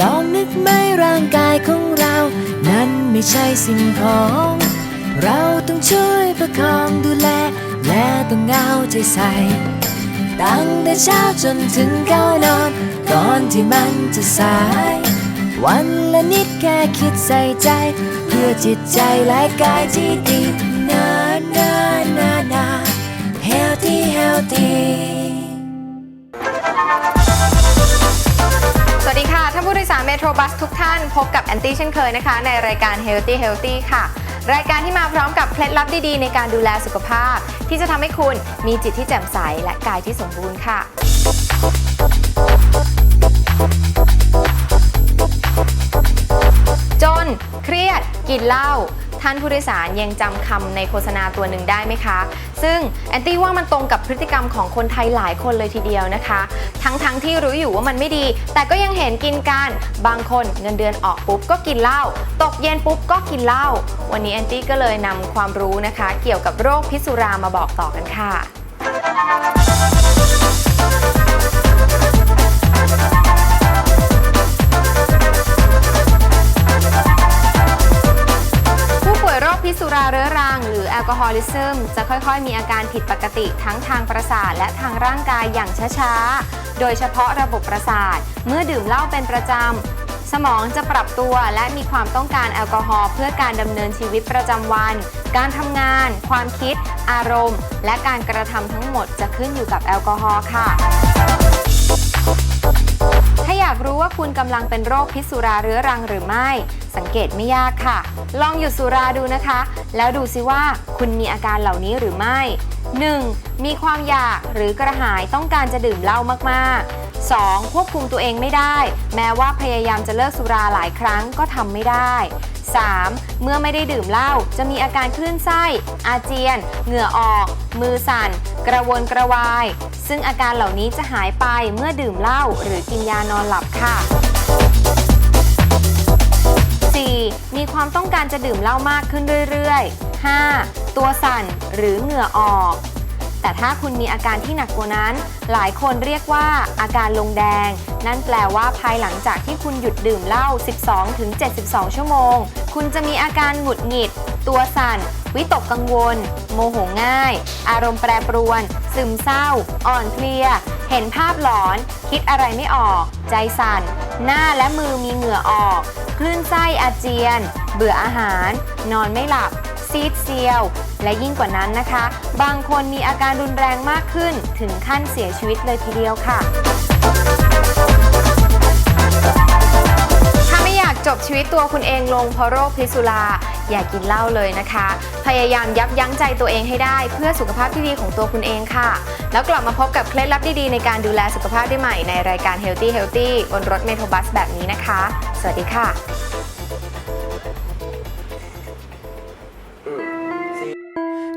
ลองนึกไหมร่างกายของเรา นั้นไม่ใช่สิ่งของ เราต้องช่วยประคองดูแล และต้องเอาใจใส่ ตั้งแต่เช้าจนถึงก้าวนอน ก่อนที่มันจะสาย วันละนิดแค่คิดใส่ใจ เพื่อจิตใจและกายที่ดี นานานานา healthy healthy ท่านผู้โดยสารเมโทรบัสทุกท่าน พบกับแอนตี้เช่นเคยนะคะ ในรายการ Healthy Healthy ค่ะ รายการที่มาพร้อมกับเคล็ดลับดีๆ ในการดูแลสุขภาพ ที่จะทำให้คุณมีจิตที่แจ่มใสและกายที่สมบูรณ์ค่ะ กินเหล้าท่านผู้โดยสารยังจำคำในโฆษณาตัวหนึ่งได้ไหมคะ ซึ่งแอนตี้ว่ามันตรงกับพฤติกรรมของคนไทยหลายคนเลยทีเดียวนะคะ ทั้งๆทที่รู้อยู่ว่ามันไม่ดี แต่ก็ยังเห็นกินกัน บางคนเงินเดือนออกปุ๊บก็กินเหล้า ตกเย็นปุ๊บก็กินเหล้า วันนี้แอนตี้ก็เลยนำความรู้นะคะ เกี่ยวกับโรคพิษสุรามาบอกต่อกันค่ะ พิษสุราเรื้อรัง หรือแอลกอฮอลิซึมจะค่อยๆ มีอาการผิดปกติทั้งทางประสาทและทางร่างกายอย่างช้าๆ โดยเฉพาะระบบประสาท เมื่อดื่มเหล้าเป็นประจำ สมองจะปรับตัวและมีความต้องการแอลกอฮอล์เพื่อการดำเนินชีวิตประจำวัน การทำงาน ความคิด อารมณ์ และการกระทำทั้งหมดจะขึ้นอยู่กับแอลกอฮอล์ค่ะ ถ้าอยากรู้ว่าคุณกำลังเป็นโรคพิษสุราเรื้อรังหรือไม่ สังเกตไม่ยากค่ะ ลองหยุดสุราดูนะคะ แล้วดูซิว่าคุณมีอาการเหล่านี้หรือไม่ 1. มีความอยากหรือกระหายต้องการจะดื่มเหล้ามากๆ 2. ควบคุมตัวเองไม่ได้ แม้ว่าพยายามจะเลิกสุราหลายครั้งก็ทำไม่ได้ 3. เมื่อไม่ได้ดื่มเหล้าจะมีอาการคลื่นไส้ อาเจียน เหงื่อออก มือสั่น กระวนกระวาย ซึ่งอาการเหล่านี้จะหายไปเมื่อดื่มเหล้าหรือกินยานอนหลับค่ะ 4. มีความต้องการจะดื่มเหล้ามากขึ้นเรื่อยๆ 5. ตัวสั่นหรือเหงื่อออก แต่ถ้าคุณมีอาการที่หนักกว่านั้น หลายคนเรียกว่าอาการลงแดง นั่นแปลว่าภายหลังจากที่คุณหยุดดื่มเหล้า 12-72 ชั่วโมง คุณจะมีอาการหงุดหงิด ตัวสั่น วิตกกังวล โมโหง่าย อารมณ์แปรปรวน ซึมเศร้า อ่อนเพลีย เห็นภาพหลอน คิดอะไรไม่ออก ใจสั่น หน้าและมือมีเหงื่อออก คลื่นไส้อาเจียน เบื่ออาหาร นอนไม่หลับ ซีดเซียว และยิ่งกว่านั้นนะคะ บางคนมีอาการรุนแรงมากขึ้น ถึงขั้นเสียชีวิตเลยทีเดียวค่ะ ถ้าไม่อยากจบชีวิตตัวคุณเองลงเพราะโรคพิษสุราอย่ากกินเหล้าเลยนะคะ พยายามยับยั้งใจตัวเองให้ได้ เพื่อสุขภาพที่ดีของตัวคุณเองค่ะ แล้วกลับมาพบกับเคล็ดลับดีๆในการดูแลสุขภาพได้ใหม่ในรายการ Healthy Healthy บนรถเมโทรบัสแบบนี้นะคะ สวัสดีค่ะ